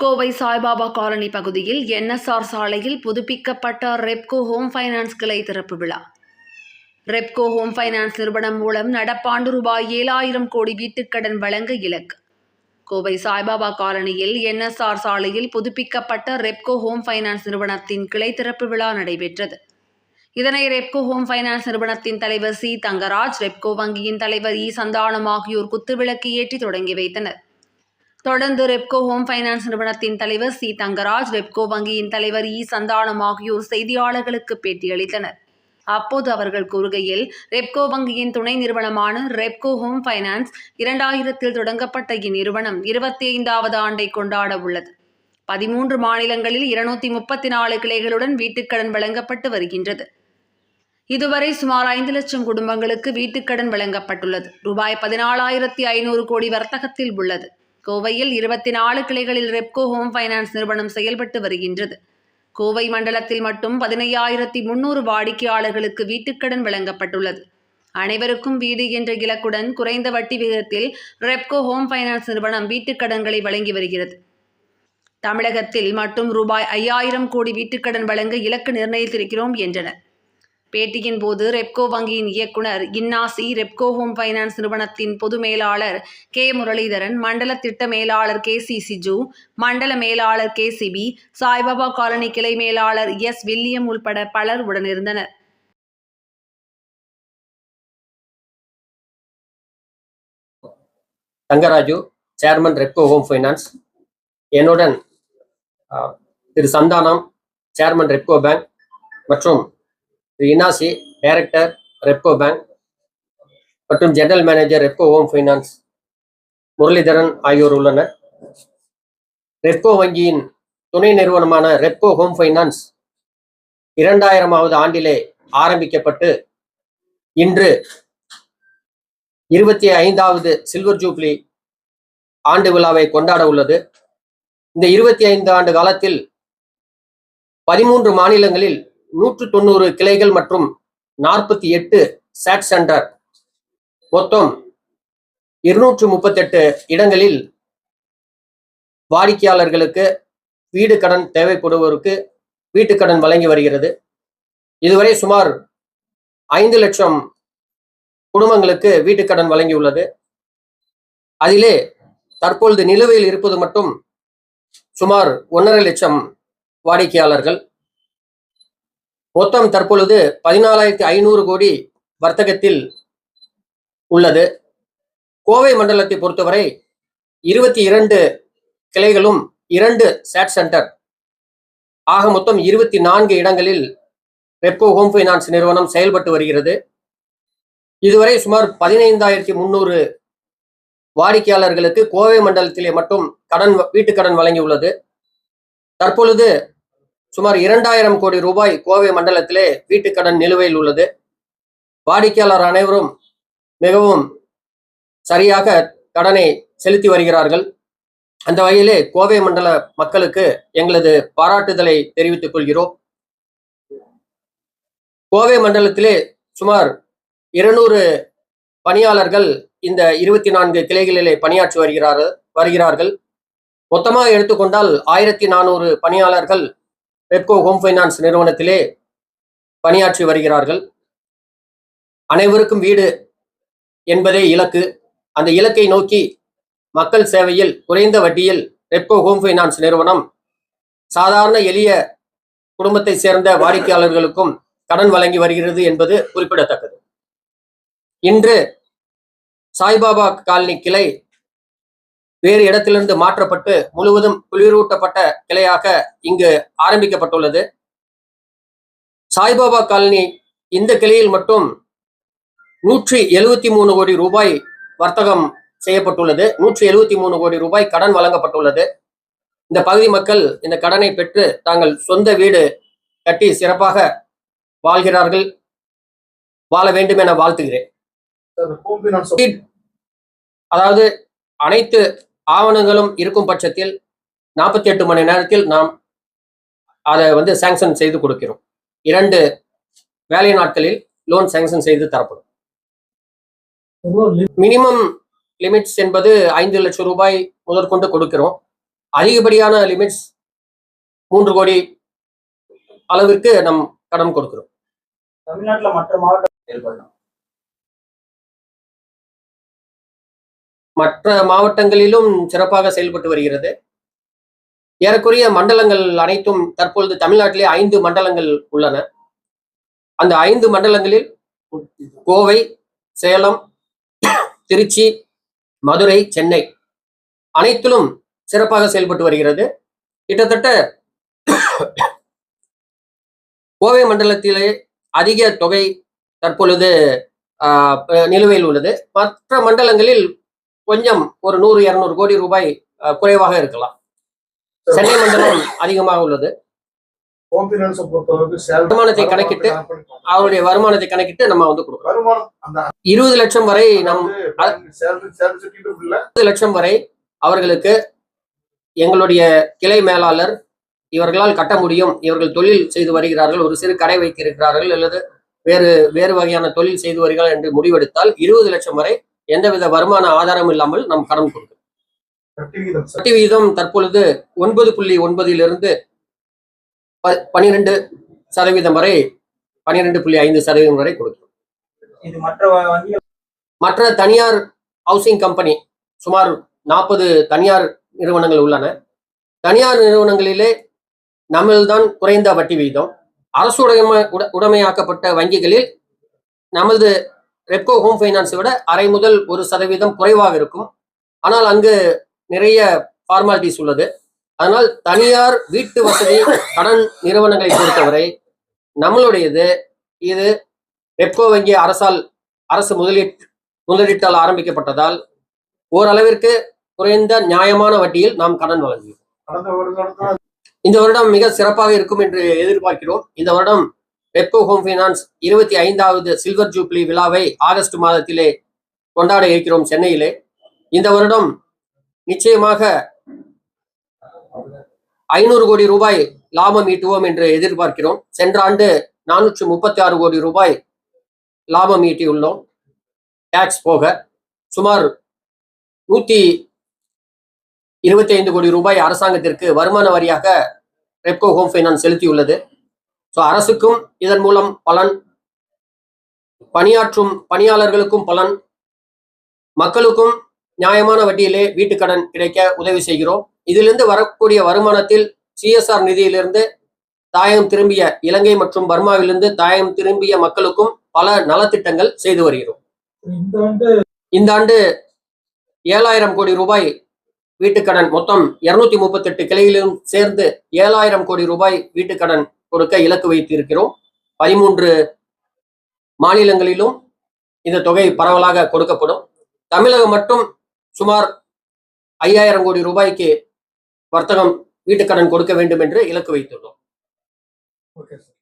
Kovai Saibaba colony பகுதியில் NSR சாலையில் புதுப்பிக்கப்பட்ட ரெப்கோ ஹோம் ஃபைனான்ஸ் கிளை திறப்பு விழா. ரெப்கோ ஹோம் ஃபைனான்ஸ் நிறுவனம் மூலம் நடப்பாண்டு ரூபாய் ஏழாயிரம் கோடி வீட்டுக்கடன் வழங்க இலக்கு. கோவை சாய்பாபா காலனியில் என்எஸ்ஆர் சாலையில் புதுப்பிக்கப்பட்ட ரெப்கோ ஹோம் ஃபைனான்ஸ் நிறுவனத்தின் கிளை திறப்பு விழா நடைபெற்றது. இதனை ரெப்கோ ஹோம் ஃபைனான்ஸ் நிறுவனத்தின் தலைவர் சி. தங்கராஜ் ரெப்கோ வங்கியின் தலைவர் இ. சந்தானம் ஆகியோர் குத்துவிளக்கு ஏற்றி தொடங்கி வைத்தனர். தொடர்ந்து ரெப்கோ ஹோம் ஃபைனான்ஸ் நிறுவனத்தின் தலைவர் சி. தங்கராஜ் ரெப்கோ வங்கியின் தலைவர் இ. சந்தானம் ஆகியோர் செய்தியாளர்களுக்கு பேட்டியளித்தனர். அப்போது அவர்கள் கூறுகையில் ரெப்கோ வங்கியின் துணை நிறுவனமான ரெப்கோ ஹோம் ஃபைனான்ஸ் இரண்டாயிரத்தில் தொடங்கப்பட்ட இந்நிறுவனம் இருபத்தி ஐந்தாவது ஆண்டை கொண்டாட உள்ளது. பதிமூன்று மாநிலங்களில் இருநூத்தி முப்பத்தி நாலு கிளைகளுடன் வீட்டுக்கடன் வழங்கப்பட்டு வருகின்றது. இதுவரை சுமார் ஐந்து லட்சம் குடும்பங்களுக்கு வீட்டுக்கடன் வழங்கப்பட்டுள்ளது. ரூபாய் பதினாலாயிரத்தி ஐநூறு கோடி வர்த்தகத்தில் உள்ளது. கோவையில் இருபத்தி நாலு கிளைகளில் ரெப்கோ ஹோம் ஃபைனான்ஸ் நிறுவனம் செயல்பட்டு வருகின்றது. கோவை மண்டலத்தில் மட்டும் பதினையாயிரத்தி முன்னூறு வாடிக்கையாளர்களுக்கு வீட்டுக்கடன் வழங்கப்பட்டுள்ளது. அனைவருக்கும் வீடு என்ற இலக்குடன் குறைந்த வட்டி விகிதத்தில் ரெப்கோ ஹோம் ஃபைனான்ஸ் நிறுவனம் வீட்டுக்கடன்களை வழங்கி வருகிறது. தமிழகத்தில் மட்டும் ரூபாய் ஐயாயிரம் கோடி வீட்டுக்கடன் வழங்க இலக்கு நிர்ணயித்திருக்கிறோம் என்றனர். பேட்டியின் போது ரெப்கோ வங்கியின் இயக்குனர் இன்னாசி ரெப்கோ ஹோம் ஃபைனான்ஸ் நிறுவனத்தின் பொது மேலாளர் கே முரளிதரன் மண்டல திட்ட மேலாளர் கே சி சிஜு மண்டல மேலாளர் கே சிபி சாய்பாபா காலனி கிளை மேலாளர் எஸ் வில்லியம் உள்பட பலர் உடனிருந்தனர். Thangaraju chairman Repco home finance. என்னுடன் திரு சந்தானம் சேர்மன் ரெப்கோ பேங்க் மற்றும் திரு இனாசி டைரக்டர் ரெப்கோ பேங்க் மற்றும் general manager Repco home finance Muralidharan ஆகியோர் உள்ளனர். ரெப்கோ வங்கியின் துணை நிறுவனமான ரெப்கோ ஹோம் ஃபைனான்ஸ் இரண்டாயிரமாவது ஆண்டிலே ஆரம்பிக்கப்பட்டு இன்று இருபத்தி ஐந்தாவது சில்வர் ஜூப்ளி ஆண்டு விழாவை கொண்டாட உள்ளது. இந்த இருபத்தி ஐந்து ஆண்டு காலத்தில் பதிமூன்று மாநிலங்களில் நூற்று தொண்ணூறு கிளைகள் மற்றும் நாற்பத்தி எட்டு சாட் சென்டர் மொத்தம் இருநூற்று முப்பத்தெட்டு இடங்களில் வாடிக்கையாளர்களுக்கு வீடு கடன் தேவைப்படுவோருக்கு வீட்டுக்கடன் வழங்கி வருகிறது. இதுவரை சுமார் ஐந்து லட்சம் குடும்பங்களுக்கு வீட்டுக்கடன் வழங்கியுள்ளது. அதிலே தற்பொழுது நிலுவையில் இருப்பது மட்டும் சுமார் ஒன்றரை லட்சம் வாடிக்கையாளர்கள். மொத்தம் தற்பொழுது பதினாலாயிரத்தி ஐநூறு கோடி வர்த்தகத்தில் உள்ளது. கோவை மண்டலத்தை பொறுத்தவரை இருபத்தி இரண்டு கிளைகளும் இரண்டு சேட் சென்டர் ஆக மொத்தம் இருபத்தி நான்கு இடங்களில் ரெப்கோ ஹோம் ஃபைனான்ஸ் நிறுவனம் செயல்பட்டு வருகிறது. இதுவரை சுமார் பதினைந்தாயிரத்தி முன்னூறு வாடிக்கையாளர்களுக்கு கோவை மண்டலத்திலே மட்டும் கடன் வீட்டுக்கடன் வழங்கியுள்ளது. தற்பொழுது சுமார் இரண்டாயிரம் கோடி ரூபாய் கோவை மண்டலத்திலே வீட்டுக்கடன் நிலுவையில் உள்ளது. வாடிக்கையாளர் அனைவரும் மிகவும் சரியாக கடனை செலுத்தி வருகிறார்கள். அந்த வகையிலே கோவை மண்டல மக்களுக்கு எங்களது பாராட்டுதலை தெரிவித்துக் கொள்கிறோம். கோவை மண்டலத்திலே சுமார் இருநூறு பணியாளர்கள் இந்த இருபத்தி நான்கு கிளைகளிலே பணியாற்றி வருகிறார்கள் வருகிறார்கள். மொத்தமாக எடுத்துக்கொண்டால் ஆயிரத்தி நானூறு பணியாளர்கள் ரெப்கோ ஹோம் ஃபைனான்ஸ் நிறுவனத்திலே பணியாற்றி வருகிறார்கள். அனைவருக்கும் வீடு என்பதே இலக்கு. அந்த இலக்கை நோக்கி மக்கள் சேவையில் குறைந்த வட்டியில் ரெப்கோ ஹோம் ஃபைனான்ஸ் நிறுவனம் சாதாரண எளிய குடும்பத்தை சேர்ந்த வாடிக்கையாளர்களுக்கும் கடன் வழங்கி வருகிறது என்பது குறிப்பிடத்தக்கது. இன்று சாய்பாபா காலனி கிளை வேறு இடத்திலிருந்து மாற்றப்பட்டு முழுவதும் குளிரூட்டப்பட்ட கிளையாக இங்கு ஆரம்பிக்கப்பட்டுள்ளது. சாய்பாபா காலனி இந்த கிளையில் மட்டும் நூற்றி எழுவத்தி மூணு கோடி ரூபாய் வர்த்தகம் செய்யப்பட்டுள்ளது. நூற்றி எழுவத்தி மூணு கோடி ரூபாய் கடன் வழங்கப்பட்டுள்ளது. இந்த பகுதி மக்கள் இந்த கடனை பெற்று தாங்கள் சொந்த வீடு கட்டி சிறப்பாக வாழ்கிறார்கள். வாழ வேண்டும் என வாழ்த்துகிறேன். அதாவது அனைத்து ஆவணங்களும் இருக்கும் பட்சத்தில் நாற்பத்தி எட்டு மணி நேரத்தில் நாம் அதை வந்து சேங்ஷன் செய்து கொடுக்கிறோம். இரண்டு வேலை நாட்களில் லோன் சேங்ஷன் செய்து தரப்படும். மினிமம் லிமிட்ஸ் என்பது ஐந்து லட்சம் ரூபாய் முதற்கொண்டு கொடுக்கிறோம். அதிகப்படியான லிமிட்ஸ் மூன்று கோடி அளவிற்கு நம் கடன் கொடுக்கிறோம். தமிழ்நாட்டில் மற்ற மாவட்டம் செயல்படலாம் மற்ற மாவட்டங்களிலும் சிறப்பாக செயல்பட்டு வருகிறது. ஏறக்குறைய மண்டலங்கள் அனைத்தும் தற்பொழுது தமிழ்நாட்டிலே ஐந்து மண்டலங்கள் உள்ளன. அந்த ஐந்து மண்டலங்களில் கோவை சேலம் திருச்சி மதுரை சென்னை அனைத்திலும் சிறப்பாக செயல்பட்டு வருகிறது. கிட்டத்தட்ட கோவை மண்டலத்திலே அதிக தொகை தற்பொழுது நிலுவையில் உள்ளது. மற்ற மண்டலங்களில் கொஞ்சம் ஒரு நூறு இருநூறு கோடி ரூபாய் குறைவாக இருக்கலாம். சென்னை மண்டலம் அதிகமாக உள்ளது. வருமானத்தை கணக்கிட்டு அவருடைய வருமானத்தை கணக்கிட்டு நம்ம வந்து கொடுக்குறோம். இருபது லட்சம் வரை நம் இருபது லட்சம் வரை அவர்களுக்கு எங்களுடைய கிளை மேலாளர் இவர்களால் கட்ட முடியும். இவர்கள் தொழில் செய்து வருகிறார்கள். ஒரு சிறு கடை வைத்திருக்கிறார்கள் அல்லது வேறு வேறு வகையான தொழில் செய்து வருகிறார்கள் என்று முடிவெடுத்தால் இருபது லட்சம் வரை எந்தவித வருமான ஆதாரம் இல்லாமல் நம் கடன் கொடுக்கிறோம் வட்டி விகிதம் தற்பொழுது ஒன்பது புள்ளி ஒன்பதிலிருந்து பனிரெண்டு சதவீதம் வரை பனிரெண்டு புள்ளி ஐந்து சதவீதம் வரை கொடுக்கிறோம். இது மற்ற தனியார் ஹவுசிங் கம்பெனி சுமார் நாற்பது தனியார் நிறுவனங்கள் உள்ளன. தனியார் நிறுவனங்களிலே நம்மள்தான் குறைந்த வட்டி விகிதம் அரசு உடைமை உட- உடைமையாக்கப்பட்ட வங்கிகளில் நமது ரெப்கோ ஹோம் ஃபைனான்ஸை விட அரை முதல் ஒரு சதவீதம் குறைவாக இருக்கும். ஆனால் அங்கு நிறைய ஃபார்மாலிட்டிஸ் உள்ளது. அதனால் தனியார் வீட்டு வசதி கடன் நிறுவனங்களை பொறுத்தவரை நம்மளுடையது இது ரெப்கோ வங்கி அரசால் அரசு முதலீட்டு முதலீட்டால் ஆரம்பிக்கப்பட்டதால் ஓரளவிற்கு குறைந்த நியாயமான வட்டியில் நாம் கடன் வழங்குகிறோம். இந்த வருடம் மிக சிறப்பாக இருக்கும் என்று எதிர்பார்க்கிறோம். இந்த வருடம் ரெப்கோ ஹோம் ஃபைனான்ஸ் இருபத்தி ஐந்தாவது சில்வர் ஜூப்ளி விழாவை ஆகஸ்ட் மாதத்திலே கொண்டாட இருக்கிறோம் சென்னையிலே. இந்த வருடம் நிச்சயமாக ஐநூறு கோடி ரூபாய் லாபம் ஈட்டுவோம் என்று எதிர்பார்க்கிறோம். சென்ற ஆண்டு நானூற்று முப்பத்தி ஆறு கோடி ரூபாய் லாபம் ஈட்டியுள்ளோம். டேக்ஸ் போக சுமார் நூற்றி இருபத்தி ஐந்து கோடி ரூபாய் அரசாங்கத்திற்கு வருமான வரியாக ரெப்கோ ஹோம் ஃபைனான்ஸ் செலுத்தியுள்ளது. ஸோ அரசுக்கும் இதன் மூலம் பலன் பணியாற்றும் பணியாளர்களுக்கும் பலன் மக்களுக்கும் நியாயமான வட்டியிலே வீட்டுக்கடன் கிடைக்க உதவி செய்கிறோம். இதிலிருந்து வரக்கூடிய வருமானத்தில் சிஎஸ்ஆர் நிதியிலிருந்து தாயம் திரும்பிய இலங்கை மற்றும் பர்மாவிலிருந்து தாயம் திரும்பிய மக்களுக்கும் பல நலத்திட்டங்கள் செய்து வருகிறோம். இந்த ஆண்டு ஏழாயிரம் கோடி ரூபாய் வீட்டுக்கடன் மொத்தம் இருநூத்தி முப்பத்தெட்டு கிளையிலும் சேர்ந்து ஏழாயிரம் கோடி ரூபாய் வீட்டுக்கடன் கொடுக்க இலக்கு வைத்திருக்கிறோம். பதிமூன்று மாநிலங்களிலும் இந்த தொகை பரவலாக கொடுக்கப்படும். தமிழகம் மட்டும் சுமார் ஐயாயிரம் கோடி ரூபாய்க்கு வர்த்தகம் வீட்டுக்கடன் கொடுக்க வேண்டும் என்று இலக்கு வைத்துள்ளோம். Okay sir